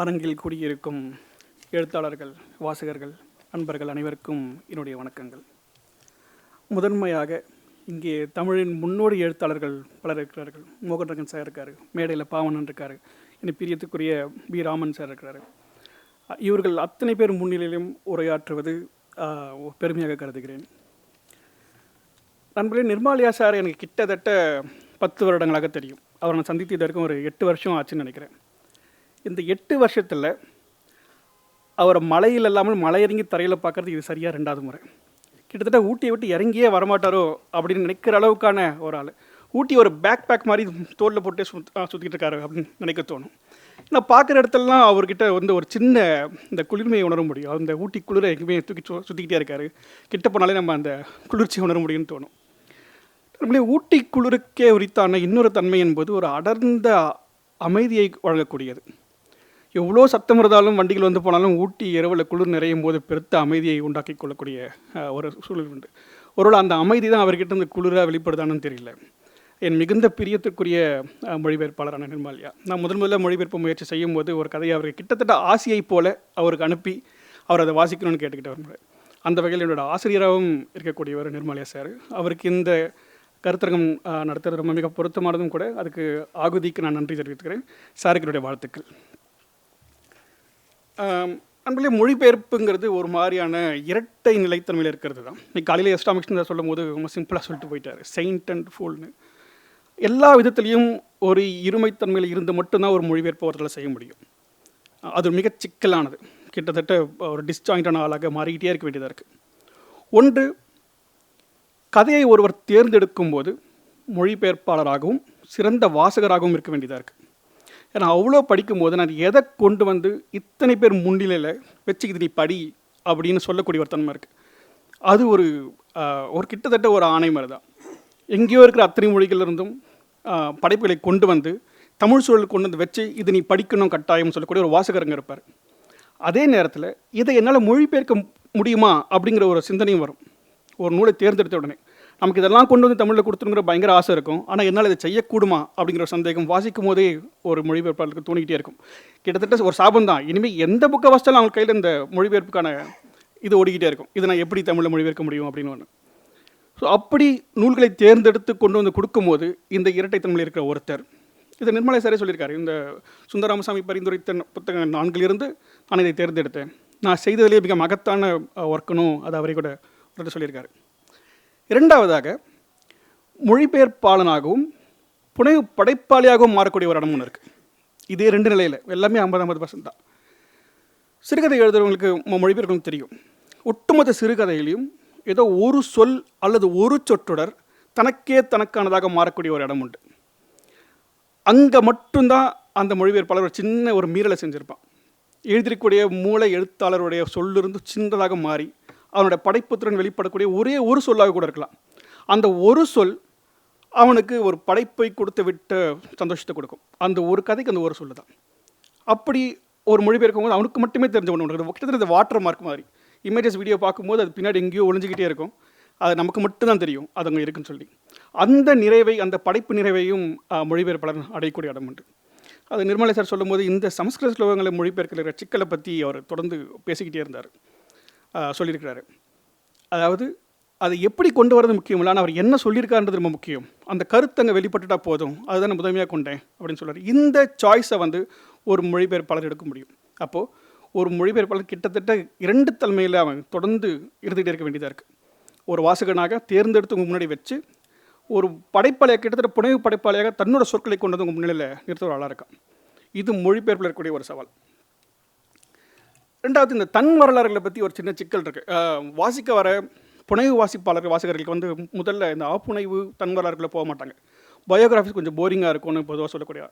அரங்கில் கூடியிருக்கும் எழுத்தாளர்கள் வாசகர்கள் அன்பர்கள் அனைவருக்கும் என்னுடைய வணக்கங்கள். முதன்மையாக இங்கே தமிழின் முன்னோடி எழுத்தாளர்கள் பலர் இருக்கிறார்கள். மோகன்ரங்கன் சார் இருக்கார் மேடையில் பாவனன் இருக்கார் என்னை பிரியத்துக்குரிய பி ராமன் சார் இருக்கிறார். இவர்கள் அத்தனை பேர் முன்னிலையிலும் உரையாற்றுவது பெருமையாக கருதுகிறேன். நண்பர்களே நிர்மாலியா சார் எனக்கு கிட்டத்தட்ட பத்து வருடங்களாக தெரியும். அவரை நான் சந்தித்து இதற்கும் ஒரு எட்டு வருஷம் ஆச்சுன்னு நினைக்கிறேன். இந்த எட்டு வருஷத்தில் அவரை மலையில் இல்லாமல் மலை இறங்கி தரையில் பார்க்கறது இது சரியாக ரெண்டாவது முறை. கிட்டத்தட்ட ஊட்டியை விட்டு இறங்கியே வரமாட்டாரோ அப்படின்னு நினைக்கிற அளவுக்கான ஒரு ஆள். ஊட்டி ஒரு பேக் பேக் மாதிரி தோளில் போட்டு சுத் சுற்றிக்கிட்டு இருக்காரு அப்படின்னு நினைக்க தோணும். நான் பார்க்குற இடத்துலலாம் அவர்கிட்ட வந்து ஒரு சின்ன இந்த குளிர்மையை உணர முடியும். அந்த ஊட்டி குளிரை எங்கேயுமே தூக்கி சுற்றிக்கிட்டே இருக்காரு. கிட்ட போனாலே நம்ம அந்த குளிர்ச்சியை உணர முடியும்னு தோணும். நம்மளே ஊட்டி குளிருக்கே உரித்தான இன்னொரு தன்மை என்பது ஒரு அடர்ந்த அமைதியை வழங்கக்கூடியது. எவ்வளோ சத்தம் இருந்தாலும் வண்டிகள் வந்து போனாலும் ஊட்டி இரவில் குளிர் நிறையும் போது பெருத்த அமைதியை உண்டாக்கி கொள்ளக்கூடிய ஒரு சூழல் உண்டு. ஒருவேளை அந்த அமைதி தான் அவர்கிட்ட இருந்து குளிராக வெளிப்படுதானு தெரியல. என் மிகுந்த பிரியத்திற்குரிய மொழிபெயர்ப்பாளரான நிர்மாலியா நான் முதன் முதல்ல மொழிபெயர்ப்பு முயற்சி செய்யும் போது ஒரு கதையை அவருக்கு கிட்டத்தட்ட ஆசையைப் போல அவருக்கு அனுப்பி அவர் அதை வாசிக்கணும்னு கேட்டுக்கிட்டு வருவார் அந்த வகையில் என்னோட ஆசிரியராகவும் இருக்கக்கூடியவர் நிர்மாலியா சார் அவருக்கு இந்த கருத்தரங்கம் நடத்துறது ரொம்ப மிக பொருத்தமானதும் கூட அதுக்கு ஆகுதிக்கு நான் நன்றி தெரிவித்துக்கிறேன். சாருக்கு என்னுடைய வாழ்த்துக்கள். ஆம், மொழிபெயர்ப்புங்கிறது ஒரு மாதிரியான இரட்டை நிலைத்தன்மையில் இருக்கிறது தான். இன்னைக்கு காலையில் எஸ்டாமிக்ஸ்னு சொல்லும் போது ரொம்ப சிம்பிளாக சொல்லிட்டு போயிட்டார். செயின்ட் அண்ட் ஃபோல்னு எல்லா விதத்துலேயும் ஒரு இருமைத்தன்மையில் இருந்து மட்டும்தான் ஒரு மொழிபெயர்ப்பு ஒருத்தரால் செய்ய முடியும். அது மிக சிக்கலானது. கிட்டத்தட்ட ஒரு டிஸ்ஜாயிண்டான ஆளாக மாறிக்கிட்டே இருக்க வேண்டியதாக இருக்குது ஒன்று கதையை ஒருவர் தேர்ந்தெடுக்கும் போது மொழிபெயர்ப்பாளராகவும் சிறந்த வாசகராகவும் இருக்க வேண்டியதாக இருக்குது ஏன்னா அவ்வளோ படிக்கும்போது நான் எதை கொண்டு வந்து இத்தனை பேர் முன்னிலையில் வச்சுக்கிது நீ படி அப்படின்னு சொல்லக்கூடிய ஒரு தன்மை இருக்குது அது ஒரு ஒரு கிட்டத்தட்ட ஒரு ஆணை மாதிரி தான் எங்கேயோ இருக்கிற அத்தனை மொழிகளிலிருந்தும் படைப்புகளை கொண்டு வந்து தமிழ் சூழல் கொண்டு வந்து வச்சு இது நீ படிக்கணும் கட்டாயம் சொல்லக்கூடிய ஒரு வாசகருங்க இருப்பார். அதே நேரத்தில் இதை என்னால் மொழிபெயர்க்க முடியுமா அப்படிங்கிற ஒரு சிந்தனையும் வரும். ஒரு நூலை தேர்ந்தெடுத்த உடனே. நமக்கு இதெல்லாம் கொண்டு வந்து தமிழில் கொடுத்துருங்கிற பயங்கர ஆசை இருக்கும். ஆனால் என்னால் இதை செய்யக்கூடுமா அப்படிங்கிற ஒரு சந்தேகம் வாசிக்கும் போதே ஒரு மொழிபெயர்ப்பாளருக்கு தோணிக்கிட்டே இருக்கும். கிட்டத்தட்ட ஒரு சாபம் தான். இனிமேல் எந்த புக்கை வாசித்தாலும் அவங்க கையில் இந்த மொழிபெயர்ப்புக்கான இது ஓடிக்கிட்டே இருக்கும். இதை நான் எப்படி தமிழில் மொழிபெயர்க்க முடியும் அப்படின்னு ஒன்று ஸோ அப்படி நூல்களை தேர்ந்தெடுத்து கொண்டு வந்து கொடுக்கும்போது இந்த இரட்டைத்தன்மையில் இருக்கிற ஒருத்தர். இதை நிர்மலை சாரே சொல்லியிருக்காரு. இந்த சுந்தரராமசாமி பரிந்துரைத்த புத்தக நான்கிலிருந்து நான் இதை தேர்ந்தெடுத்தேன். நான் செய்ததிலே மிக மகத்தான ஒர்க்கணும் அது அவரை கூட சொல்லியிருக்காரு. இரண்டாவதாக மொழிபெயர்ப்பாளனாகவும் புனைவு படைப்பாளியாகவும் மாறக்கூடிய ஒரு இடம் ஒன்று இருக்குது இதே ரெண்டு நிலையில் எல்லாமே ஐம்பது ஐம்பது பர்சன்ட் தான். சிறுகதை எழுதுறவங்களுக்கு மொ- தெரியும். ஒட்டுமொத்த சிறுகதையிலையும் ஏதோ ஒரு சொல் அல்லது ஒரு சொற்றொடர் தனக்கே தனக்கானதாக மாறக்கூடிய ஒரு இடம் உண்டு. அங்கே மட்டும்தான் அந்த மொழிபெயர்ப்பாளர் ஒரு சின்ன ஒரு மீறலை செஞ்சுருப்பான். எழுதியிருக்கக்கூடிய மூளை எழுத்தாளருடைய சொல்லிருந்து சின்னதாக மாறி அவனுடைய படைப்புத்திறன் வெளிப்படக்கூடிய ஒரே ஒரு சொல்லாக கூட இருக்கலாம். அந்த ஒரு சொல் அவனுக்கு ஒரு படைப்பை கொடுத்து விட்ட சந்தோஷத்தை கொடுக்கும். அந்த ஒரு கதைக்கு அந்த ஒரு சொல்லு தான் அப்படி ஒரு மொழிபெயர்க்கும் போது அவனுக்கு மட்டுமே தெரிஞ்ச ஒன்று உண்டு கிட்டத்தட்ட இந்த வாட்டர் மார்க் மாதிரி. இமேஜஸ் வீடியோ பார்க்கும்போது அது பின்னாடி எங்கேயோ ஒளிஞ்சிக்கிட்டே இருக்கும். அது நமக்கு மட்டும்தான் தெரியும். அது அங்கே இருக்குன்னு சொல்லி. அந்த நிறைவை அந்த படைப்பு நிறைவையும் மொழிபெயர்ப்பாளர் அடையக்கூடிய இடம் உண்டு. அது நிர்மலை சார் சொல்லும்போது இந்த சமஸ்கிருத ஸ்லோகங்களை மொழிபெயர்க்கிற சிக்கலை பற்றி அவர் தொடர்ந்து பேசிக்கிட்டே இருந்தார். சொல்லியிருக்கிறாரு. அதாவது அதை எப்படி கொண்டு வரது முக்கியம்? இல்லை ஆனால் அவர் என்ன சொல்லியிருக்காருன்றது ரொம்ப முக்கியம். அந்த கருத்து அங்கே வெளிப்பட்டுட்டா போதும். அதுதான் நான் முதன்மையாக கொண்டேன் அப்படின்னு சொல்கிறார் இந்த சாய்ஸை வந்து ஒரு மொழிபெயர்ப்பாளர் எடுக்க முடியும். அப்போது ஒரு மொழிபெயர்ப்பாளர் கிட்டத்தட்ட இரண்டு தலைமையில் அவன் தொடர்ந்து இருந்துகிட்டே இருக்க வேண்டியதாக இருக்குது ஒரு வாசகனாக தேர்ந்தெடுத்து உங்கள் முன்னாடி வச்சு ஒரு படைப்பாளையாக கிட்டத்தட்ட புனைவு படைப்பாளையாக தன்னோட சொற்களை கொண்டு வந்து உங்கள் முன்னிலையில் நிறுத்த ஒரு ஆளாக இருக்கான். இது மொழிபெயர்ப்பில் இருக்கக்கூடிய ஒரு சவால். ரெண்டாவது இந்த தன் வரலாறுகளை பற்றி ஒரு சின்ன சிக்கல் இருக்குது வாசிக்க வர புனைவு வாசிப்பாளர் வாசகர்களுக்கு வந்து முதல்ல இந்த ஆப்புனைவு தன் வரலாறுகளை போக மாட்டாங்க. பயோகிராஃபிஸ் கொஞ்சம் போரிங்காக இருக்கும்னு பொதுவாக சொல்லக்கூடிய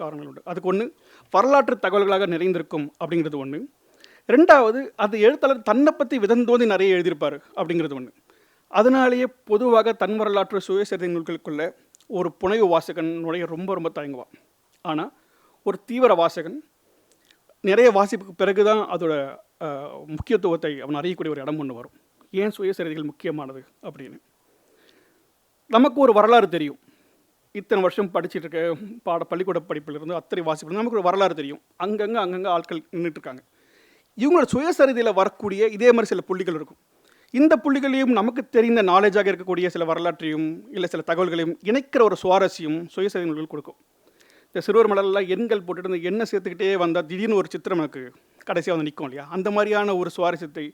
காரணங்கள் உண்டு. அதுக்கு ஒன்று வரலாற்று தகவல்களாக நிறைந்திருக்கும் அப்படிங்கிறது ஒன்று ரெண்டாவது அது எழுத்தாளர் தன்னை பற்றி விதந்தோதி நிறைய எழுதியிருப்பார் அப்படிங்கிறது ஒன்று அதனாலேயே பொதுவாக தன் வரலாற்று சுயசரிதை நூல்களுக்குள்ள ஒரு புனைவு வாசகன் ரொம்ப ரொம்ப தயங்குவான். ஆனால் ஒரு தீவிர வாசகன் நிறைய வாசிப்புக்கு பிறகு தான் அதோட முக்கியத்துவத்தை அவன் அறியக்கூடிய ஒரு இடம் ஒன்று வரும். ஏன் சுயசரிதைகள் முக்கியமானது அப்படின்னு. நமக்கு ஒரு வரலாறு தெரியும். இத்தனை வருஷம் படிச்சுட்டு இருக்க பாட பள்ளிக்கூட படிப்பிலிருந்து அத்தனை வாசிப்பு நமக்கு ஒரு வரலாறு தெரியும். அங்கங்கே அங்கங்கே ஆட்கள் நின்றுட்டு இருக்காங்க இவங்களோட சுயசரிதையில் வரக்கூடிய இதே மாதிரி சில புள்ளிகள் இருக்கும். இந்த புள்ளிகளையும் நமக்கு தெரிந்த நாலேஜாக இருக்கக்கூடிய சில வரலாற்றையும் இல்லை சில தகவல்களையும் இணைக்கிற ஒரு சுவாரஸ்யம் சுயசரிதை நூல்கள் கொடுக்கும். இந்த சிறுவர் மலர்லாம் எண்கள் போட்டுட்டு இந்த எண்ணெய் சேர்த்துக்கிட்டே வந்தால் திடீர்னு ஒரு சித்திரம் எனக்கு கடைசியாக வந்து நிற்கும் இல்லையா? அந்த மாதிரியான ஒரு சுவாரஸ்யத்தை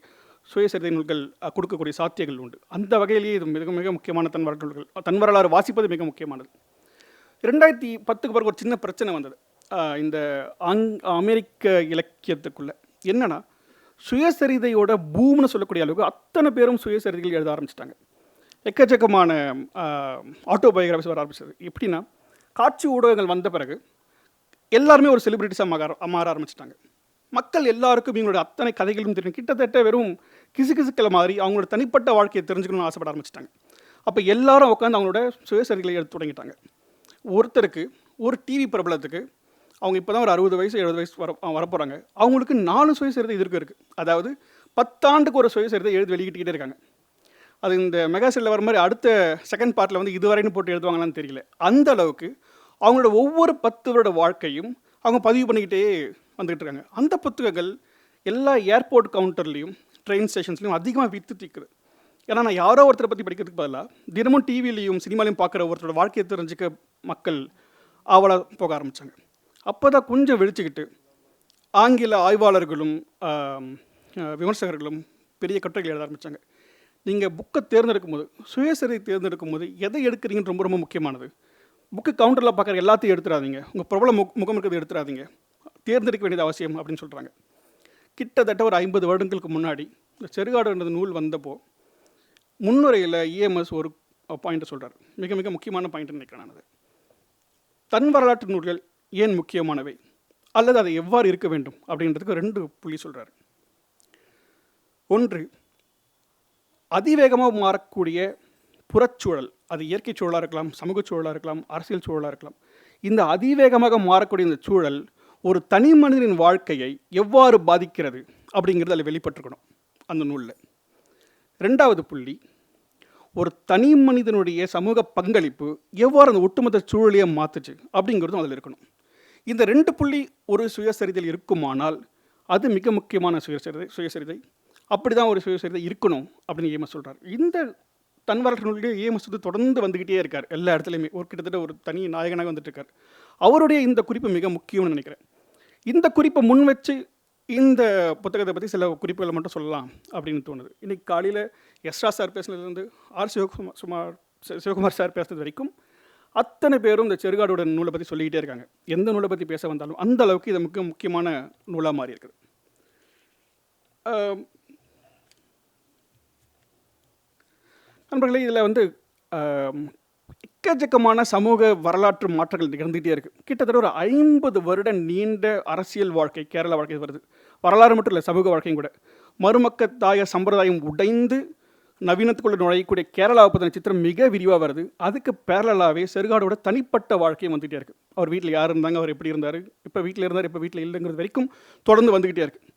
சுயசரிதை நூல்கள் கொடுக்கக்கூடிய சாத்தியங்கள் உண்டு. அந்த வகையிலேயே இது மிக மிக முக்கியமான தன் நூல்கள் தன் வரலாறு வாசிப்பது மிக முக்கியமானது. ரெண்டாயிரத்தி பத்துக்கு பிறகு ஒரு சின்ன பிரச்சனை வந்தது. இந்த ஆங் அமெரிக்க இலக்கியத்துக்குள்ளே. என்னென்னா சுயசரிதையோட பூம்னு சொல்லக்கூடிய அளவுக்கு அத்தனை பேரும் சுயசரிதைகள் எழுத ஆரம்பிச்சிட்டாங்க. எக்கச்சக்கமான ஆட்டோபயோகிராஃபிஸ் வர ஆரம்பிச்சது. எப்படின்னா காட்சி ஊடகங்கள் வந்த பிறகு எல்லாருமே ஒரு செலிபிரிட்டிஸாக மாற மாற ஆரம்பிச்சிட்டாங்க. மக்கள் எல்லாருக்கும் இவங்களோட அத்தனை கதைகளும் தெரியும். கிட்டத்தட்ட வெறும் கிசுகிசுக்களை மாதிரி அவங்களோட தனிப்பட்ட வாழ்க்கையை தெரிஞ்சுக்கணும்னு ஆசைப்பட ஆரம்பிச்சிட்டாங்க. அப்போ எல்லாரும் உட்காந்து அவங்களோட சுயசரிகளை எடுத்து தொடங்கிட்டாங்க. ஒருத்தருக்கு ஒரு டிவி பிரபலத்துக்கு அவங்க இப்போ தான் ஒரு அறுபது வயசு எழுபது வயசு வர வரப்போகிறாங்க அவங்களுக்கு நாலு சுயசரிதை இதற்கு இருக்குது அதாவது பத்தாண்டுக்கு ஒரு சுயசரிதை எழுதி வெளியிட்டுக்கிட்டே இருக்காங்க. அது இந்த மெகா செல்ல வர மாதிரி அடுத்த செகண்ட் பார்ட்டில் வந்து இதுவரைன்னு போட்டு எழுதுவாங்களான்னு தெரியல. அந்த அளவுக்கு அவங்களோட ஒவ்வொரு பத்து வருட வாழ்க்கையும் அவங்க பதிவு பண்ணிக்கிட்டே வந்துக்கிட்டு இருக்காங்க. அந்த புத்தகங்கள் எல்லா ஏர்போர்ட் கவுண்டர்லேயும் ட்ரெயின் ஸ்டேஷன்ஸ்லையும் அதிகமாக வித்து தீக்குது. ஏன்னா நான் யாரோ ஒருத்தரை பற்றி படிக்கிறதுக்கு பதிலாக தினமும் டிவிலையும் சினிமாலையும் பார்க்குற ஒருத்தரோட வாழ்க்கையை தெரிஞ்சுக்க மக்கள் அவளை போக ஆரம்பித்தாங்க அப்போ தான் கொஞ்சம் வெடிச்சுக்கிட்டு ஆங்கில ஆய்வாளர்களும் விமர்சகர்களும் பெரிய கட்டுரைகள் எழுத ஆரம்பித்தாங்க நீங்கள் புக்கை தேர்ந்தெடுக்கும் போது சுயசரிதை தேர்ந்தெடுக்கும் போது எதை எடுக்கிறீங்கன்னு ரொம்ப ரொம்ப முக்கியமானது. புக்கு கவுண்டரில் பார்க்குற எல்லாத்தையும் எடுத்துடாதீங்க. உங்கள் பிரபல முக் முகம் இருக்கிறது எடுத்துடாதீங்க. தேர்ந்தெடுக்க வேண்டியது அவசியம் அப்படின்னு சொல்கிறாங்க கிட்டத்தட்ட ஒரு ஐம்பது வருடங்களுக்கு முன்னாடி இந்த செருகாடுன்றது நூல் வந்தப்போ முன்னுரையில் இஎம்எஸ் ஒரு பாயிண்ட்டை சொல்கிறார் மிக மிக முக்கியமான பாயிண்ட் நினைக்கிறேன் நான் அது தன் வரலாற்று நூல்கள் ஏன் முக்கியமானவை? அல்லது அதை எவ்வாறு இருக்க வேண்டும்? அப்படின்றதுக்கு ரெண்டு புள்ளி சொல்கிறார் ஒன்று அதிவேகமாக மாறக்கூடிய புறச்சூழல் அது இயற்கை சூழலாக இருக்கலாம் சமூக சூழலாக இருக்கலாம் அரசியல் சூழலாக இருக்கலாம் இந்த அதிவேகமாக மாறக்கூடிய இந்த சூழல் ஒரு தனி மனிதனின் வாழ்க்கையை எவ்வாறு பாதிக்கிறது அப்படிங்கிறது அதில் வெளிப்பட்டிருக்கணும் அந்த நூலில். ரெண்டாவது புள்ளி ஒரு தனி மனிதனுடைய சமூக பங்களிப்பு எவ்வாறு அந்த ஒட்டுமொத்த சூழலையே மாற்றுச்சு அப்படிங்கிறதும் அதில் இருக்கணும். இந்த ரெண்டு புள்ளி ஒரு சுயசரிதையில் இருக்குமானால் அது மிக முக்கியமான சுயசரிதை சுயசரிதை. அப்படி தான் ஒரு சுயசரிதை இருக்கணும் அப்படின்னு ஏமஸ் சொல்கிறார் இந்த தன் வரலாற்று நூலிலே ஏமஸ் வந்து தொடர்ந்து வந்துக்கிட்டே இருக்கார். எல்லா இடத்துலையுமே. ஒரு கிட்டத்தட்ட ஒரு தனி நாயகனாக வந்துட்டு இருக்கார். அவருடைய இந்த குறிப்பு மிக முக்கியம்னு நினைக்கிறேன். இந்த குறிப்பை முன் வச்சு இந்த புத்தகத்தை பற்றி சில குறிப்புகளை மட்டும் சொல்லலாம் அப்படின்னு தோணுது. இன்றைக்கி காலையில் எஸ்ரா சார் பேசுனதுலேருந்து ஆர் சிவகுமார் சுமார் சிவகுமார் சார் பேசுனது வரைக்கும் அத்தனை பேரும் இந்த செருகாடோட நூலை பற்றி சொல்லிக்கிட்டே இருக்காங்க. எந்த நூலை பற்றி பேச வந்தாலும் அந்த அளவுக்கு இது மிக முக்கியமான நூலாக மாறி இருக்குது நண்பர்களே இதில் வந்து எக்கச்சக்கமான சமூக வரலாற்று மாற்றங்கள் நிகழ்ந்துகிட்டே இருக்குது கிட்டத்தட்ட ஒரு ஐம்பது வருட நீண்ட அரசியல் வாழ்க்கை கேரள வாழ்க்கை வருது. வரலாறு மட்டும் இல்லை சமூக வாழ்க்கையும் கூட. மருமக்கத்தாய சம்பிரதாயம் உடைந்து நவீனத்துக்குள்ள நுழையக்கூடிய கேரளாவை பற்றின சித்திரம் மிக விரிவாக வருது. அதுக்கு பேரலாவே செருகாடோட தனிப்பட்ட வாழ்க்கையும் வந்துகிட்டே இருக்குது அவர் வீட்டில் யார் இருந்தாங்க? அவர் எப்படி இருந்தார்? இப்போ வீட்டில் இருந்தார்? இப்போ வீட்டில் இல்லைங்கிறது வரைக்கும் தொடர்ந்து வந்துக்கிட்டே இருக்குது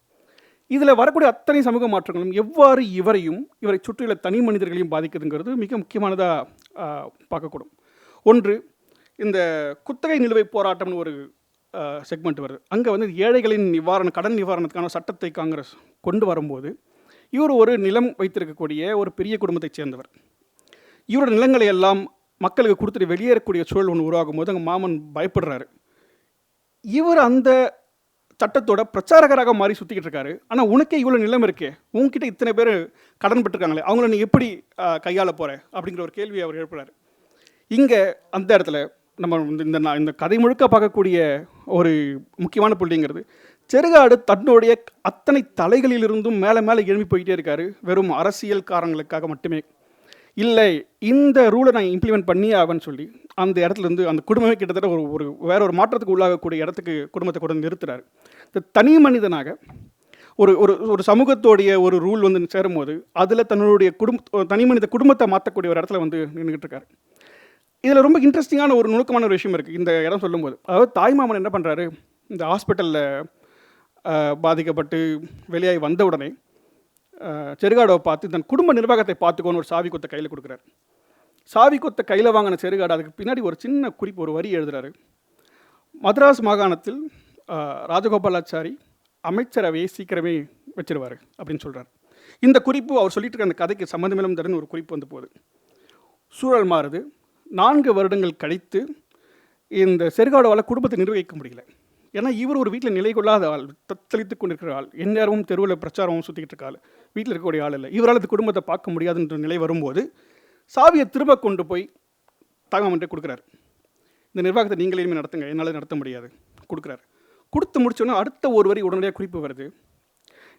இதில் வரக்கூடிய அத்தனை சமூக மாற்றங்களும் எவ்வாறு இவரையும் இவரை சுற்றியுள்ள தனி மனிதர்களையும் பாதிக்குதுங்கிறது மிக முக்கியமானதாக பார்க்கக்கூடும். ஒன்று இந்த குத்தகை நிலுவை போராட்டம்னு ஒரு செக்மெண்ட் வருது. அங்கே வந்து ஏழைகளின் நிவாரண கடன் நிவாரணத்துக்கான சட்டத்தை காங்கிரஸ் கொண்டு வரும்போது இவர் ஒரு நிலம் வைத்திருக்கக்கூடிய ஒரு பெரிய குடும்பத்தைச் சேர்ந்தவர். இவரோட நிலங்களை எல்லாம் மக்களுக்கு கொடுத்துட்டு வெளியேறக்கூடிய சூழல் ஒன்று உருவாகும் போது அங்கே மாமன் பயப்படுறாரு. இவர் அந்த சட்டத்தோட பிரச்சாரகராக மாறி சுற்றிக்கிட்டு இருக்காரு. ஆனால் உனக்கே இவ்வளோ நிலம் இருக்கே. உன்கிட்ட இத்தனை பேர் கடன் பெற்றிருக்காங்களே அவங்கள நீ எப்படி கையாள போகிற அப்படிங்கிற ஒரு கேள்வியை அவர் எழுப்புறாரு. இங்கே அந்த இடத்துல நம்ம இந்த- இந்த இந்த கதை முழுக்க பார்க்கக்கூடிய ஒரு முக்கியமான புள்ளிங்கிறது செருகாடு தன்னுடைய அத்தனை தலைகளிலிருந்தும் மேலே மேலே எழும்பி போயிட்டே இருக்காரு. வெறும் அரசியல்காரங்களுக்காக மட்டுமே. இல்லை இந்த ரூலை நான் இம்ப்ளிமெண்ட் பண்ணியே ஆவேன்னு சொல்லி அந்த இடத்துல இருந்து அந்த குடும்பமே கிட்டத்தட்ட ஒரு ஒரு வேற ஒரு மாற்றத்துக்கு உள்ளாகக்கூடிய இடத்துக்கு குடும்பத்தை கொண்டு வந்து நிறுத்துறாரு. இந்த தனி மனிதனாக ஒரு ஒரு ஒரு சமூகத்தோடைய ஒரு ரூல் வந்து சேரும்போது அதில் தன்னுடைய குடும்ப தனி மனித குடும்பத்தை மாற்றக்கூடிய ஒரு இடத்துல வந்து நின்றுக்கிட்டு இருக்காரு. இதில் ரொம்ப இன்ட்ரெஸ்டிங்கான ஒரு நுணுக்கமான ஒரு விஷயம் இருக்குது இந்த இடம் சொல்லும்போது. அதாவது தாய்மாமன் என்ன பண்ணுறாரு இந்த ஹாஸ்பிட்டலில் பாதிக்கப்பட்டு வெளியாகி வந்த உடனே செருகாடோவை பார்த்து தன் குடும்ப நிர்வாகத்தை பார்த்துக்கோன்னு ஒரு சாவி கொத்த கையில் கொடுக்குறாரு. சாவி கொத்த கையில் வாங்கின செருகாடு அதுக்கு பின்னாடி ஒரு சின்ன குறிப்பு ஒரு வரி எழுதுறாரு. மദ്രാஸ் மாகாணத்தில் ராஜகோபாலாச்சாரி அமைச்சரவையை சீக்கிரமே வச்சிருவார் அப்படின்னு சொல்கிறார் இந்த குறிப்பு அவர் சொல்லிட்டு இருக்க அந்த கதைக்கு சம்மந்தமில்லம் தருன்னு ஒரு குறிப்பு வந்து போகுது. சூழல் மாறுது. நான்கு வருடங்கள் கழித்து இந்த செருகாடுவால் குடும்பத்தை நிர்வகிக்க முடியல. ஏன்னா இவர் ஒரு வீட்டில் நிலை கொள்ளாத ஆள் தத்தளித்து கொண்டிருக்கிற ஆள். எந்நேரமும் தெருவில் பிரச்சாரமும் சுற்றிக்கிட்டு இருக்க ஆள். வீட்டில் இருக்கக்கூடிய ஆள் இல்லை. இவரால் அது குடும்பத்தை பார்க்க முடியாதுன்ற நிலை வரும்போது சாவியை திரும்ப கொண்டு போய் தாய்மாமன்ட்டே கொடுக்குறாரு. இந்த நிர்வாகத்தை நீங்களே நடத்துங்க. என்னால் நடத்த முடியாது. கொடுக்குறாரு. கொடுத்து முடிச்சோன்னே அடுத்த ஒரு வரி உடனடியாக குறிப்பு வருது.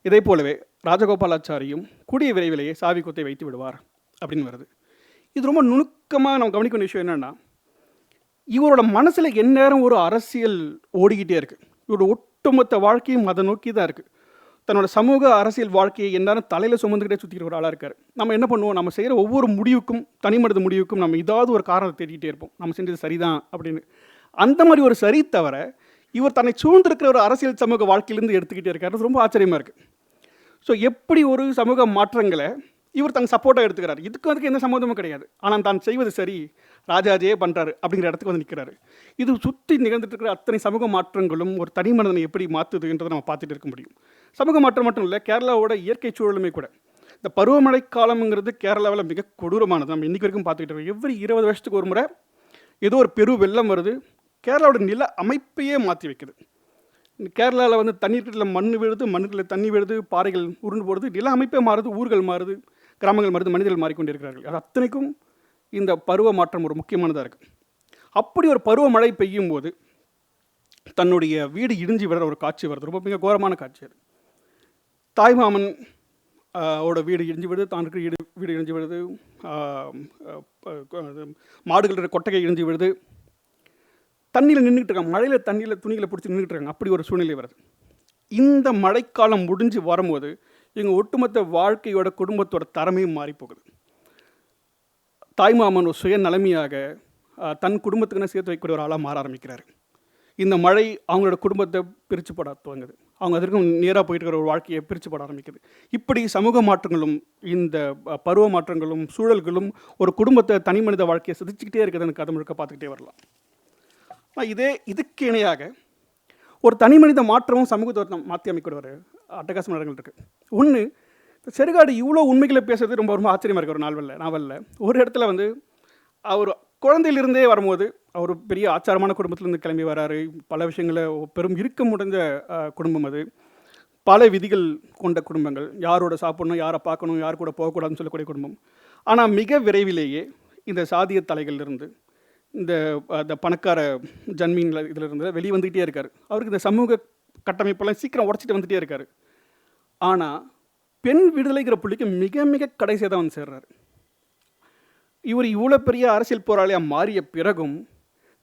இதே போலவே ராஜகோபாலாச்சாரியும் கூடிய விரைவிலேயே சாவி கொத்தை வைத்து விடுவார் அப்படின்னு வருது. இது ரொம்ப நுணுக்கமாக நம்ம கவனிக்க வேண்டிய விஷயம் என்னென்னா இவரோட மனசில் எந்நேரம் ஒரு அரசியல் ஓடிக்கிட்டே இருக்குது இவரோட ஒட்டுமொத்த வாழ்க்கையும் அதை நோக்கி தான் இருக்குது தன்னோட சமூக அரசியல் வாழ்க்கையை எந்நேரம் தலையில் சுமந்துக்கிட்டே சுற்றிக்கிற ஒரு ஆளாக இருக்கார். நம்ம என்ன பண்ணுவோம்? நம்ம செய்கிற ஒவ்வொரு முடிவுக்கும் தனி மனித முடிவுக்கும் நம்ம ஏதாவது ஒரு காரணத்தை தேடிக்கிட்டே இருப்போம். நம்ம செஞ்சது சரிதான் அப்படின்னு. அந்த மாதிரி ஒரு சரி தவிர இவர் தன்னை சூழ்ந்திருக்கிற ஒரு அரசியல் சமூக வாழ்க்கையிலேருந்து எடுத்துக்கிட்டே இருக்காரு. ரொம்ப ஆச்சரியமாக இருக்குது ஸோ எப்படி ஒரு சமூக மாற்றங்களை இவர் தன் சப்போர்ட்டாக எடுத்துக்கிறார். இதுக்கு அதுக்கு எந்த சம்மந்தமும் கிடையாது. ஆனால் தான் செய்வது சரி ராஜாஜியே பண்ணுறாரு அப்படிங்கிற இடத்துக்கு வந்து நிற்கிறாரு இது சுற்றி நிகழ்ந்துட்டு இருக்கிற அத்தனை சமூக மாற்றங்களும் ஒரு தனி மனிதனை எப்படி மாற்றுதுன்றதை நம்ம பார்த்துட்டு இருக்க முடியும். சமூக மாற்றம் மட்டும் இல்லை கேரளாவோட இயற்கை சூழலுமே கூட. இந்த பருவமழை காலம்ங்கிறது கேரளாவில் மிக கொடூரமானது. நம்ம இன்றைக்கு வரைக்கும் பார்த்துக்கிட்டு இருக்கோம். எவ்ரி இருபது வருஷத்துக்கு ஒரு முறை ஏதோ ஒரு பெரு வெள்ளம் வருது. கேரளாவோட நில அமைப்பையே மாற்றி வைக்குது. கேரளாவில் வந்து தண்ணீர்களில் மண் விழுது மண்ணில் தண்ணி விழுது பாறைகள் உருண்டு போடுது. நில அமைப்பே மாறுது ஊர்கள் மாறுது. கிராமங்கள் மருந்து மனிதர்கள் மாறிக்கொண்டிருக்கிறார்கள். அது அத்தனைக்கும் இந்த பருவ மாற்றம் ஒரு முக்கியமானதாக இருக்குது அப்படி ஒரு பருவமழை பெய்யும் போது தன்னுடைய வீடு இடிஞ்சு விடுற ஒரு காட்சி வருது. ரொம்ப மிக கோரமான காட்சி அது. தாய்மாமன் ஓட வீடு இடிஞ்சு விடுது தான் இருக்கிற வீடு வீடு இடிஞ்சு விடுது ஆஹ், அது கொட்டகை இடிஞ்சு விடுது. தண்ணியில் நின்றுட்டு இருக்காங்க. மழையில் தண்ணியில் துணிகளை பிடிச்சி நின்றுட்டு இருக்காங்க. அப்படி ஒரு சூழ்நிலை வருது. இந்த மழைக்காலம் முடிஞ்சு வரும்போது இவங்க ஒட்டுமொத்த வாழ்க்கையோட குடும்பத்தோட தரமையும் மாறி போகுது. தாய்மாமன் ஒரு சுய நிலைமையாக தன் குடும்பத்துக்குன்னு சேர்த்து வைக்கக்கூடிய ஒரு ஆளாக மாற ஆரம்பிக்கிறாரு. இந்த மழை அவங்களோட குடும்பத்தை பிரித்து போட துவங்குது. அவங்க அதற்கும் நேராக போயிட்டு இருக்கிற ஒரு வாழ்க்கையை பிரித்து போட ஆரம்பிக்குது. இப்படி சமூக மாற்றங்களும் இந்த பருவ மாற்றங்களும் சூழல்களும் ஒரு குடும்பத்தை தனி மனித வாழ்க்கையை சிதிச்சுக்கிட்டே இருக்குதுன்னு கதை முழுக்க பார்த்துக்கிட்டே வரலாம். ஆனா, இதே இதுக்கு இணையாக ஒரு தனி மனித மாற்றமும் சமூகத்தை மாற்றி அமைக்கிற அட்டகாசமான இடங்கள் இருக்குது ஒன்று செருகாடு இவ்வளோ உண்மைகளை பேசுறது ரொம்ப ரொம்ப ஆச்சரியமாக இருக்குது ஒரு நாவலில் நாவலில். ஒரு இடத்துல வந்து அவர் குழந்தையிலிருந்தே வரும்போது அவர் பெரிய ஆச்சாரமான குடும்பத்திலேருந்து கிளம்பி வராரு. பல விஷயங்களை பெரும் இருக்க முடிஞ்ச குடும்பம் அது. பல விதிகள் கொண்ட குடும்பங்கள். யாரோட சாப்பிடணும் யாரை பார்க்கணும் யார் கூட போகக்கூடாதுன்னு சொல்லக்கூடிய குடும்பம். ஆனால் மிக விரைவிலேயே இந்த சாதிய தலைகளிலிருந்து இந்த அந்த பணக்கார ஜன்மீனில் இதிலிருந்து வெளியே வந்துக்கிட்டே இருக்கார். அவருக்கு இந்த சமூக கட்டமைப்பெல்லாம் சீக்கிரம் உடச்சிட்டு வந்துட்டே இருக்கார். ஆனால் பெண் விடுதலைங்கிற புள்ளிக்கு மிக மிக கடைசியாக தான் வந்து சேர்றாரு. இவர் இவ்வளோ பெரிய அரசியல் போராளியாக மாறிய பிறகும்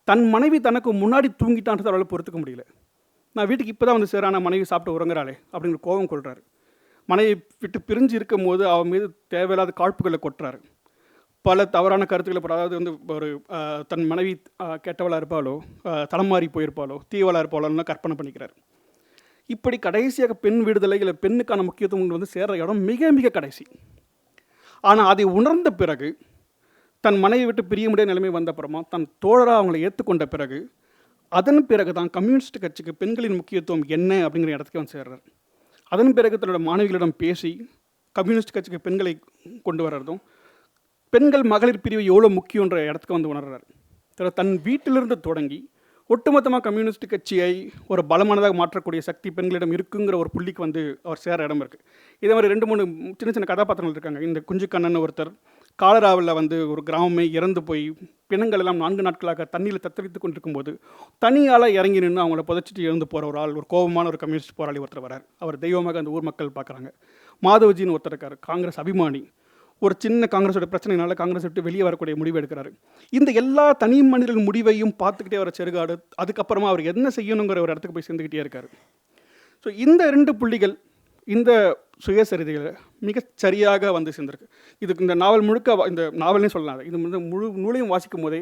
தன் மனைவி தனக்கு முன்னாடி தூங்கிட்டான்றது அவரால் பொறுத்துக்க முடியல. நான் வீட்டுக்கு இப்போ தான் வந்து சேரான மனைவி சாப்பிட்டு உறங்குறாளே அப்படிங்கிற கோபம் கொள்கிறாரு மனைவி விட்டு பிரிஞ்சு இருக்கும் போது அவன் மீது தேவையில்லாத காழ்ப்புகளை கொட்டுறாரு. பல தவறான கருத்துக்களை அதாவது வந்து ஒரு தன் மனைவி கெட்டவளாக இருப்பாளோ ஆஹ், போயிருப்பாளோ தீவலாக இருப்பாளோன்னு கற்பனை பண்ணிக்கிறார். இப்படி கடைசியாக பெண் விடுதலை இல்லை பெண்ணுக்கான முக்கியத்துவம் வந்து சேர்ற இடம் மிக மிக கடைசி. ஆனால் அதை உணர்ந்த பிறகு தன் மனைவி விட்டு பிரிய முடியாத நிலைமை வந்த அப்புறமா தன் தோழராக அவங்களை ஏற்றுக்கொண்ட பிறகு அதன் பிறகு தான் கம்யூனிஸ்ட் கட்சிக்கு பெண்களின் முக்கியத்துவம் என்ன அப்படிங்கிற இடத்துக்கு வந்து சேர்றார். அதன் பிறகு தன்னோட மாணவிகளிடம் பேசி கம்யூனிஸ்ட் கட்சிக்கு பெண்களை கொண்டு வர்றதும் பெண்கள் மகளிர் பிரிவு எவ்வளோ முக்கியன்ற இடத்துக்கு வந்து உணர்றாரு. தன் வீட்டிலிருந்து தொடங்கி ஒட்டுமொத்தமாக கம்யூனிஸ்ட் கட்சியை ஒரு பலமானதாக மாற்றக்கூடிய சக்தி பெண்களிடம் இருக்குங்கிற ஒரு புள்ளிக்கு வந்து அவர் சேர இடம் இருக்குது இதே மாதிரி ரெண்டு மூணு சின்ன சின்ன கதாபாத்திரங்கள் இருக்காங்க. இந்த குஞ்சு கண்ணன் ஒருத்தர் காலராவில் வந்து ஒரு கிராமமே இறந்து போய் பிணங்கள் எல்லாம் நான்கு நாட்களாக தண்ணியில் தத்தளித்து கொண்டிருக்கும் போது தனியால் இறங்கி நின்று அவங்கள புதைச்சிட்டு இறந்து போகிற ஒரு ஆள் ஒரு கோபமான ஒரு கம்யூனிஸ்ட் போராளி ஒருத்தர் வரார். அவர் தெய்வமாக அந்த ஊர் மக்கள் பார்க்குறாங்க. மாதவஜின்னு ஒருத்தர் இருக்கார். காங்கிரஸ் அபிமானி. ஒரு சின்ன காங்கிரஸோட பிரச்சனைனால காங்கிரஸ் விட்டு வெளியே வரக்கூடிய முடிவு எடுக்கிறாரு. இந்த எல்லா தனி மனிதர்கள் முடிவையும் பார்த்துக்கிட்டே வர செருகாடு அதுக்கப்புறமா அவர் என்ன செய்யணுங்கிற ஒரு இடத்துக்கு போய் சேர்ந்துக்கிட்டே இருக்காரு. ஸோ இந்த ரெண்டு புள்ளிகள் இந்த சுயசரிதைகளை மிகச்சரியாக வந்து சேர்ந்திருக்கு. இதுக்கு இந்த நாவல் முழுக்க இந்த நாவல்னே சொல்லலாம் இது வந்து முழு நூலையும் வாசிக்கும் போதே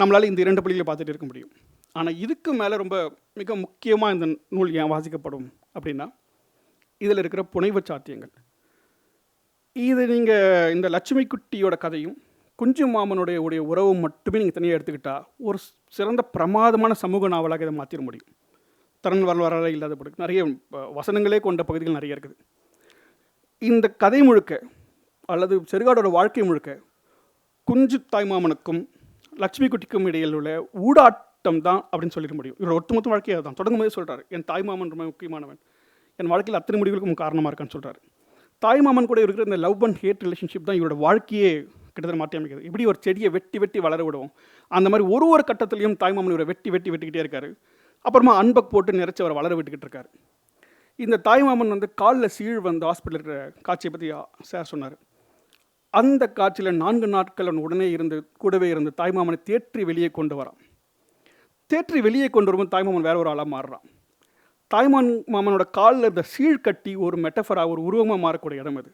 நம்மளால் இந்த இரண்டு புள்ளிகளை பார்த்துட்டு இருக்க முடியும். ஆனால் இதுக்கு மேலே ரொம்ப மிக முக்கியமாக இந்த நூல் ஏன் வாசிக்கப்படும் அப்படின்னா இதில் இருக்கிற புனைவு சாத்தியங்கள் இது நீங்கள் இந்த லட்சுமி குட்டியோட கதையும் குஞ்சு மாமனுடைய உடைய உறவு மட்டுமே நீங்கள் தனியாக எடுத்துக்கிட்டால் ஒரு சிறந்த பிரமாதமான சமூக நாவலாக இதை மாற்றிட முடியும். தரன் வரலாறு இல்லாத படம் நிறைய வசனங்களே கொண்ட பகுதிகள் நிறைய இருக்குது. இந்த கதை முழுக்க அல்லது செருகாடோட வாழ்க்கை முழுக்க குஞ்சு தாய்மாமனுக்கும் லட்சுமி குட்டிக்கும் இடையில் உள்ள ஊடாட்டம் தான் அப்படின்னு சொல்லிட முடியும். இவரோட ஒட்டுமொத்த வாழ்க்கையை தான் தொடங்கும் போதே சொல்கிறார் என் தாய்மாமன் ரொம்ப முக்கியமானவன். என் வாழ்க்கையில் அத்தனை முடிவுகளுக்கும் காரணமாக இருக்கான்னு சொல்கிறாரு தாய்மாமன் கூட இருக்கிற இந்த லவ் அண்ட் ஹேட் ரிலேஷன்ஷிப் தான் இவரோட வாழ்க்கையே கிட்டத்தட்ட மாற்றி அமைக்கிறது இப்படி ஒரு செடியை வெட்டி வெட்டி வளர விடுவோம். அந்த மாதிரி ஒரு ஒரு கட்டத்துலையும் தாய்மாமன் இவரை வெட்டி வெட்டி வெட்டிக்கிட்டே இருக்காரு. அப்புறமா அன்பை போட்டு நிறைச்சி அவர் வளர விட்டுக்கிட்டு இருக்காரு. இந்த தாய்மாமன் வந்து காலில் சீழ் வந்து ஹாஸ்பிட்டல் இருக்கிற காட்சியை பற்றி சார் சொன்னார். அந்த காட்சியில் நான்கு நாட்கள் அவன் உடனே இருந்து கூடவே இருந்து தாய்மாமனை தேற்றி வெளியே கொண்டு வரான். தேற்றி வெளியே கொண்டு வரும்போது தாய்மாமன் வேற ஒரு ஆளாக மாறுறான். தாய்மான் மாமனோட காலில் இருந்த சீழ்கட்டி ஒரு மெட்டஃபராக ஒரு உருவமாக மாறக்கூடிய இடம் அது.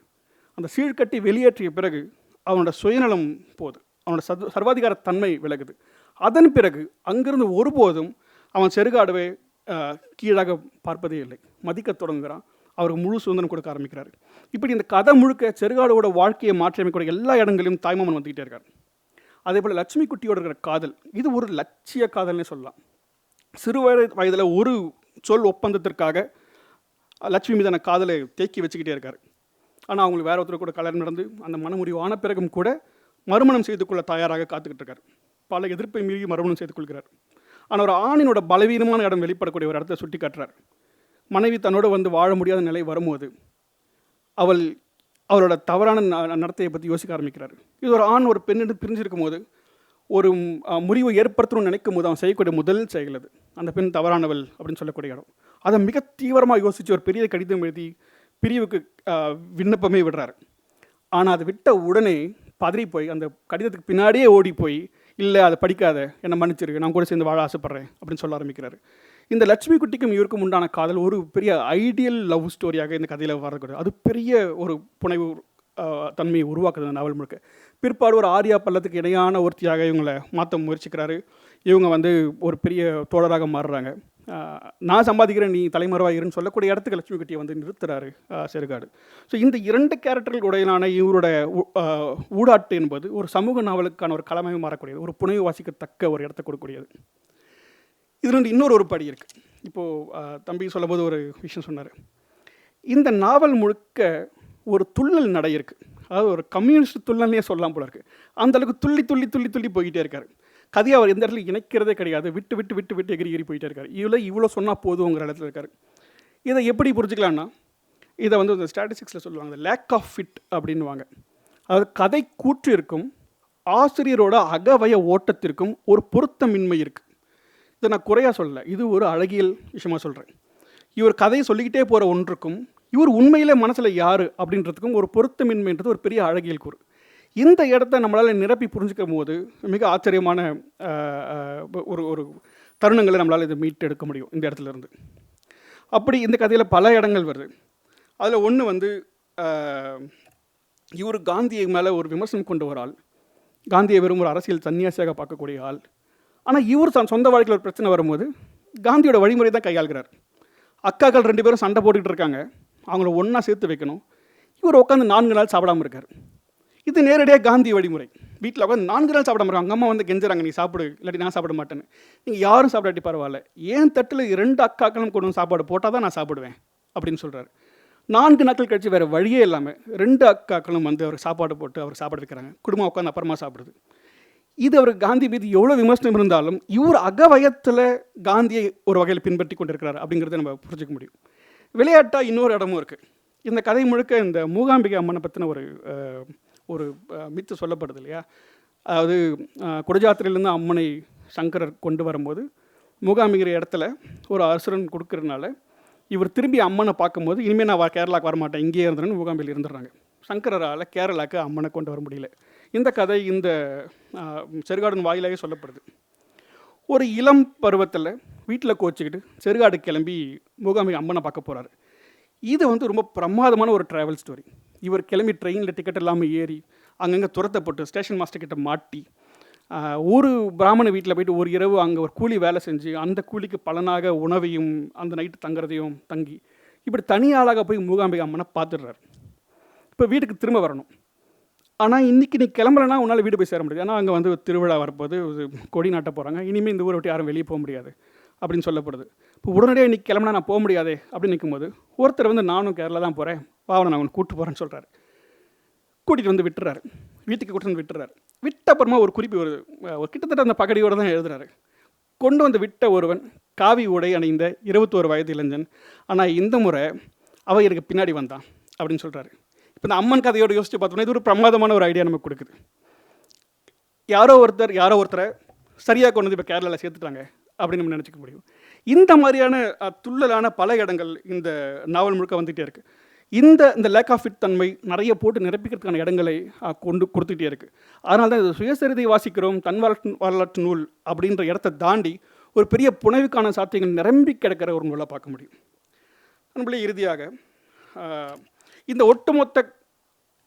அந்த சீழ்கட்டி வெளியேற்றிய பிறகு அவனோட சுயநலம் போகுது. அவனோட சர்வ சர்வாதிகார தன்மை விலகுது. அதன் பிறகு அங்கிருந்து ஒருபோதும் அவன் செருகாடவே கீழாக பார்ப்பதே இல்லை. மதிக்கத் தொடங்குகிறான். அவருக்கு முழு சுதந்திரம் கொடுக்க ஆரம்பிக்கிறார். இப்படி இந்த கதை முழுக்க செருகாடோட வாழ்க்கையை மாற்றி அமைக்கக்கூடிய எல்லா இடங்களிலும் தாய்மாமன் வந்துக்கிட்டே இருக்கார். அதே போல் லட்சுமி குட்டியோட இருக்கிற காதல் இது ஒரு லட்சிய காதல்னே சொல்லலாம். சிறு வயது வயதில் ஒரு சொல் ஒப்பந்தத்திற்காக லட்சுமி மீதான காதலை தேக்கி வச்சுக்கிட்டே இருக்கார். ஆனால் அவங்களுக்கு வேற ஒருத்தர் கூட கல்யாணம் நடந்து அந்த மனமுடிவு ஆன பிறகும் கூட மறுமணம் செய்து கொள்ள தயாராக காத்துக்கிட்டு இருக்கார். பல எதிர்ப்பை மீறி மறுமணம் செய்து கொள்கிறார். ஆனால் ஒரு ஆணினோட பலவீனமான இடம் வெளிப்படக்கூடிய ஒரு இடத்தை சுட்டி காட்டுறார். மனைவி தன்னோடு வந்து வாழ முடியாத நிலை வரும்போது அவள் அவரோட தவறான ந- நடத்தையை பற்றி யோசிக்க ஆரம்பிக்கிறார். இது ஒரு ஆண் ஒரு பெண்ணிடம் பிரிஞ்சிருக்கும் போது ஒரு முறிவை ஏற்படுத்தணும்னு நினைக்கும் போது அவன் செய்யக்கூடிய முதல் செயல் அது. அந்த பெண் தவறானவள் அப்படின்னு சொல்லக்கூடிய இடம். அதை மிக தீவிரமாக யோசித்து ஒரு பெரிய கடிதம் எழுதி பிரிவுக்கு விண்ணப்பமே விடுறாரு. ஆனால் அதை விட்ட உடனே பதறி போய் அந்த கடிதத்துக்கு பின்னாடியே ஓடி போய் இல்லை அதை படிக்காத. என்னை மன்னிச்சிரு. நான் கூட சேர்ந்து வாழ ஆசைப்பட்றேன். அப்படின்னு சொல்ல ஆரம்பிக்கிறாரு. இந்த லட்சுமி குட்டிக்கும் இவருக்கும் உண்டான காதல் ஒரு பெரிய ஐடியல் லவ் ஸ்டோரியாக இந்த கதையில் வரக்கூடாது அது பெரிய ஒரு புனைவு தன்மையை உருவாக்குது அந்த நாவல் முழுக்க. பிற்பாடு ஒரு ஆரியா பள்ளத்துக்கு இணையான ஒருத்தியாக இவங்களை மாற்ற முயற்சிக்கிறாரு. இவங்க வந்து ஒரு பெரிய தோழராக மாறுறாங்க. நான் சம்பாதிக்கிறேன் நீ தலைமறைவாக இருன்னு சொல்லக்கூடிய இடத்துக்கு லட்சுமி கட்டியை வந்து நிறுத்துறாரு செருகாடு. ஸோ இந்த இரண்டு கேரக்டர்கள் உடையனான இவரோட ஊடாட்டு என்பது ஒரு சமூக நாவலுக்கான ஒரு களமையை மாறக்கூடியது. ஒரு புனைவு வாசிக்கத்தக்க ஒரு இடத்த கொடுக்கக்கூடியது. இதுல இன்னொரு ஒரு படி இருக்குது இப்போது தம்பி சொல்லும்போது ஒரு விஷயம் சொன்னார். இந்த நாவல் முழுக்க ஒரு துள்ளல் நடை இருக்குது அதாவது ஒரு கம்யூனிஸ்ட் துள்ளல்னே சொல்லலாம் போல இருக்குது அந்தளவுக்கு துள்ளி துள்ளி துள்ளி துள்ளி போய்கிட்டே இருக்காரு. கதையை அவர் எந்த இடத்துல இணைக்கிறதே கிடையாது. விட்டு விட்டு விட்டு விட்டு எகிரி எகிரி போயிட்டே இருக்காரு. இவ்வளோ இவ்வளோ சொன்னால் போதுங்கிற இடத்துல இருக்காரு. இதை எப்படி புரிஞ்சுக்கலாம்னா இதை வந்து இந்த ஸ்டாட்டிஸ்டிக்ஸில் சொல்லுவாங்க லேக் ஆஃப் ஃபிட் அப்படின்னுவாங்க. அதாவது கதை கூற்றிற்கும் ஆசிரியரோட அகவய ஓட்டத்திற்கும் ஒரு பொருத்தமின்மை இருக்குது இதை நான் குறையாக சொல்லலை. இது ஒரு அழகியல் விஷயமாக சொல்கிறேன் இவர் கதையை சொல்லிக்கிட்டே போகிற ஒன்றுக்கும் இவர் உண்மையிலே மனசில் யார் அப்படின்றதுக்கும் ஒரு பொருத்தமின்மைன்றது ஒரு பெரிய அழகியல் கூறு. இந்த இடத்த நம்மளால் நிரப்பி புரிஞ்சுக்கும் போது மிக ஆச்சரியமான ஒரு ஒரு தருணங்களை நம்மளால் இதை மீட்டு எடுக்க முடியும் இந்த இடத்துல இருந்து. அப்படி இந்த கதையில் பல இடங்கள் வருது. அதில் ஒன்று வந்து இவர் காந்தியை மேலே ஒரு விமர்சனம் கொண்டு ஒரு ஆள் காந்தியை வெறும் ஒரு அரசியல் சன்னியாசியாக பார்க்கக்கூடிய ஆள். ஆனால் இவர் தன் சொந்த வாழ்க்கையில் ஒரு பிரச்சனை வரும்போது காந்தியோட வழிமுறை தான் கையாளுகிறார். அக்காக்கள் ரெண்டு பேரும் சண்டை போட்டுக்கிட்டு இருக்காங்க. அவங்கள ஒன்றா சேர்த்து வைக்கணும். இவர் உட்காந்து நான்கு நாள் சாப்பிடாம இருக்கார். இது நேரடியாக காந்தி வழிமுறை. வீட்டில் உட்காந்து நான்கு நாள் சாப்பிடாம இருக்காங்க. அம்மா வந்து கெஞ்சுறாங்க நீ சாப்பிடு இல்லாட்டி நான் சாப்பிட மாட்டேன்னு. நீங்கள் யாரும் சாப்பிடாட்டி பரவாயில்ல. ஏன் தட்டில் ரெண்டு அக்காக்களும் கொண்டு வந்து சாப்பாடு போட்டால் தான் நான் சாப்பிடுவேன் அப்படின்னு சொல்கிறாரு நான்கு நாட்கள் கழித்து வேறு வழியே இல்லாமல் ரெண்டு அக்காக்களும் வந்து அவருக்கு சாப்பாடு போட்டு அவர் சாப்பாடு வைக்கிறாங்க. குடும்பம் உட்காந்து அப்புறமா சாப்பிடுது இது அவர் காந்தி மீது எவ்வளோ விமர்சனம் இருந்தாலும் இவர் அகவயத்தில் காந்தியை ஒரு வகையில் பின்பற்றி கொண்டிருக்கிறார் அப்படிங்கிறத நம்ம புரிஞ்சுக்க முடியும். விளையாட்டாக இன்னொரு இடமும் இருக்குது இந்த கதை முழுக்க இந்த மூகாம்பிகை அம்மனை பற்றின ஒரு ஒரு மித்து சொல்லப்படுது இல்லையா? அதாவது குடஜாத்திரையிலேருந்து அம்மனை சங்கரர் கொண்டு வரும்போது மூகாம்பிகிற இடத்துல ஒரு அரசுரன் கொடுக்கறதுனால இவர் திரும்பி அம்மனை பார்க்கும்போது இனிமேல் நான் வ- வரமாட்டேன் இங்கேயே இருந்துறேன்னு மூகாம்பியில் இருந்துடுறாங்க. சங்கரரால் கேரளாவுக்கு அம்மனை கொண்டு வர முடியல. இந்த கதை இந்த செருகாடன் வாயிலாகவே சொல்லப்படுது. ஒரு இளம் பருவத்தில் வீட்டில் கோச்சிக்கிட்டு செருகாடு கிளம்பி மூகாம்பிகை அம்மனை பார்க்க போகிறாரு இது வந்து ரொம்ப பிரமாதமான ஒரு ட்ராவல் ஸ்டோரி இவர் கிளம்பி ட்ரெயினில் டிக்கெட் இல்லாமல் ஏறி அங்கங்கே துரத்தப்பட்டு ஸ்டேஷன் மாஸ்டர் கிட்ட மாட்டி ஒரு பிராமண வீட்டில் போயிட்டு ஒரு இரவு அங்கே ஒரு கூலி வேலை செஞ்சு அந்த கூலிக்கு பலனாக உணவையும் அந்த நைட்டு தங்குறதையும் தங்கி இப்படி தனி ஆளாக போய் மூகாம்பிகை அம்மனை பார்த்துடுறாரு. இப்போ வீட்டுக்கு திரும்ப வரணும். ஆனால் இன்றைக்கி நீ கிளம்புறனா உன்னால் வீடு போய் சேர முடியாது. ஏன்னா அங்கே வந்து திருவிழா வரப்போது கொடி நாட்ட போகிறாங்க இனிமேல் இந்த ஊரை விட்டு யாரும் வெளியே போக முடியாது அப்படின்னு சொல்லப்படுது. இப்போ உடனடியாக இன்றைக்கி கிளம்புனா நான் போக முடியாதே அப்படின்னு நிற்கும்போது ஒருத்தர் வந்து நானும் கேரளா தான் போகிறேன் பாவனை நான் அவனை கூப்பிட்டு போகிறேன்னு சொல்கிறாரு கூட்டிகிட்டு வந்து விட்டுறாரு. வீட்டுக்கு கூட்டிட்டு வந்து விட்டுறாரு. விட்ட அப்புறமா ஒரு குறிப்பு வருது. ஒரு கிட்டத்தட்ட அந்த பகடியோடு தான் எழுதுறாரு. கொண்டு வந்து விட்ட ஒருவன் காவி உடை அணிந்த இருபத்தோரு வயது இளைஞன். ஆனால் இந்த முறை அவ எனக்கு பின்னாடி வந்தான் அப்படின்னு சொல்கிறாரு இப்போ இந்த அம்மன் கதையோடு யோசிச்சு பார்த்தோம்னா இது ஒரு பிரமாதமான ஒரு ஐடியா நமக்கு கொடுக்குது. யாரோ ஒருத்தர் யாரோ ஒருத்தரை சரியாக கொண்டு வந்து இப்போ கேரளாவில் சேர்த்துட்டாங்க அப்படின்னு நம்ம நினச்சிக்க முடியும். இந்த மாதிரியான துள்ளலான பல இடங்கள் இந்த நாவல் முழுக்க வந்துகிட்டே இருக்குது இந்த இந்த லேக் ஆஃப் ஃபிட் தன்மை நிறைய போட்டு நிரப்பிக்கிறதுக்கான இடங்களை கொண்டு கொடுத்துட்டே இருக்குது அதனால தான் இது சுயசரிதை வாசிக்கிறோம் தன் வரலாற்று வரலாற்று நூல் அப்படின்ற இடத்த தாண்டி ஒரு பெரிய புனைவுக்கான சாத்தியங்கள் நிரம்பி கிடக்கிற ஒரு நூலை பார்க்க முடியும். அன்பளே இறுதியாக இந்த ஒட்டுமொத்த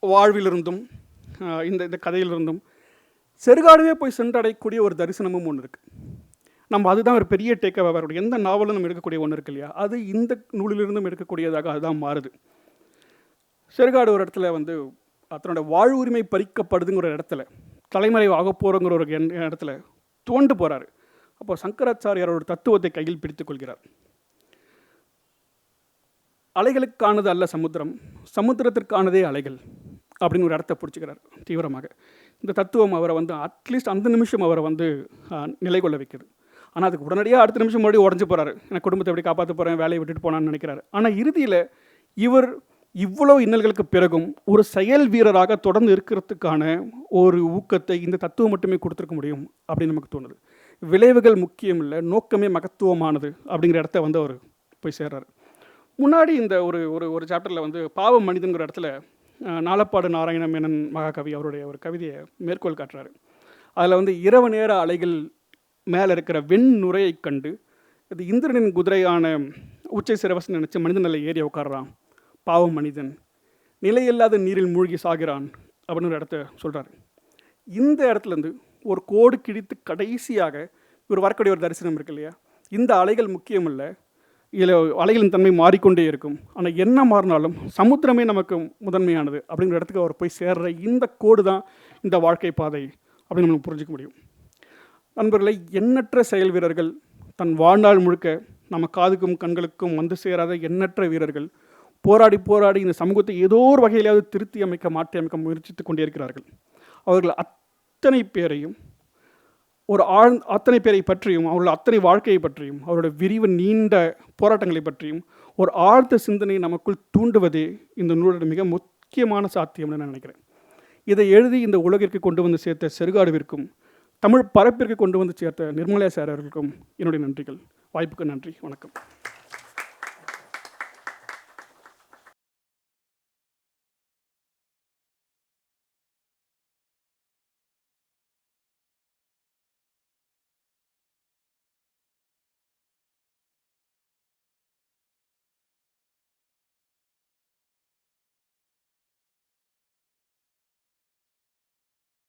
வாழ்விலிருந்தும் இந்த இந்த கதையிலிருந்தும் செருகாடுவே போய் சென்றடையக்கூடிய ஒரு தரிசனமும் ஒன்று இருக்குது நம்ம அதுதான் ஒரு பெரிய டேக் அவருடைய எந்த நாவலும் நம்ம எடுக்கக்கூடிய ஒன்று இருக்கு இல்லையா? அது இந்த நூலிலிருந்தும் எடுக்கக்கூடியதாக அதுதான் மாறுது. செருகாடு ஒரு இடத்துல வந்து அதனோட உரிமை பறிக்கப்படுதுங்கிற இடத்துல தலைமறைவு ஆக போகிறோங்கிற ஒரு இடத்துல தோண்டு போகிறாரு அப்போ சங்கராச்சாரியாரோட தத்துவத்தை கையில் பிடித்துக் கொள்கிறார். அலைகளுக்கானது அல்ல சமுத்திரம். சமுத்திரத்திற்கானதே அலைகள் அப்படின்னு ஒரு இடத்த பிடிச்சிக்கிறார் தீவிரமாக. இந்த தத்துவம் அவரை வந்து அட்லீஸ்ட் அந்த நிமிஷம் அவரை வந்து நிலை கொள்ள வைக்குது. ஆனால் அதுக்கு உடனடியாக அடுத்த நிமிஷம் மறுபடியும் உடஞ்சு போகிறாரு எனக்கு குடும்பத்தை எப்படி காப்பாற்ற போகிறேன் வேலையை விட்டுட்டு போனான்னு நினைக்கிறாரு. ஆனால் இறுதியில் இவர் இவ்வளோ இன்னல்களுக்கு பிறகும் ஒரு செயல் வீரராக தொடர்ந்து இருக்கிறதுக்கான ஒரு ஊக்கத்தை இந்த தத்துவம் மட்டுமே கொடுத்துருக்க முடியும் அப்படின்னு நமக்கு தோணுது. விளைவுகள் முக்கியம் இல்லை நோக்கமே மகத்துவமானது அப்படிங்கிற இடத்த வந்து அவர் போய் சேர்றாரு. முன்னாடி இந்த ஒரு ஒரு ஒரு சாப்டரில் வந்து பாவம் மனிதங்கிற இடத்துல நாலப்பாடு நாராயண மேனன் மகாகவி அவருடைய ஒரு கவிதையை மேற்கோள் காட்டுறாரு. அதில் வந்து இரவு நேர அலைகள் மேலே இருக்கிற வெண் நுரையை கண்டு இது இந்திரனின் குதிரையான உச்சை சிறவசன் நினச்சி மனித நிலை ஏறி உட்காடுறான் பாவம் மனிதன் நிலையில்லாத நீரில் மூழ்கி சாகிறான் அப்படின்னு ஒரு இடத்த சொல்கிறாரு இந்த இடத்துலேருந்து ஒரு கோடு கிழித்து கடைசியாக இவர் வரக்கூடிய ஒரு தரிசனம் இருக்கு இல்லையா? இந்த அலைகள் முக்கியமில்லை இதில் அலைகளின் தன்மை மாறிக்கொண்டே இருக்கும். ஆனால் என்ன மாறினாலும் சமுத்திரமே நமக்கு முதன்மையானது அப்படிங்கிற இடத்துக்கு அவர் போய் சேர்ற இந்த கோடு தான் இந்த வாழ்க்கை பாதை அப்படின்னு நம்ம புரிஞ்சுக்க முடியும். நண்பர்களை எண்ணற்ற செயல் வீரர்கள் தன் வாழ்நாள் முழுக்க நம்ம காதுக்கும் கண்களுக்கும் வந்து சேராத எண்ணற்ற வீரர்கள் போராடி போராடி இந்த சமூகத்தை ஏதோ ஒரு வகையிலாவது திருத்தி அமைக்க மாற்றி அமைக்க முயற்சித்து கொண்டே இருக்கிறார்கள். அவர்கள் அத்தனை பேரையும் ஒரு ஆழ் அத்தனை பேரை பற்றியும் அவருடைய அத்தனை வாழ்க்கையை பற்றியும் அவருடைய விரிவு நீண்ட போராட்டங்களை பற்றியும் ஒரு ஆழ்த்த சிந்தனை நமக்குள் தூண்டுவதே இந்த நூலோட மிக முக்கியமான சாத்தியம்னு நான் நினைக்கிறேன். இதை எழுதி இந்த உலகிற்கு கொண்டு வந்து சேர்த்த செருகாடுவிற்கும் தமிழ் பரப்பிற்கு கொண்டு வந்து சேர்த்த நிர்மலா சார் அவர்களுக்கும் என்னுடைய நன்றிகள். வாய்ப்புக்கு நன்றி. வணக்கம்.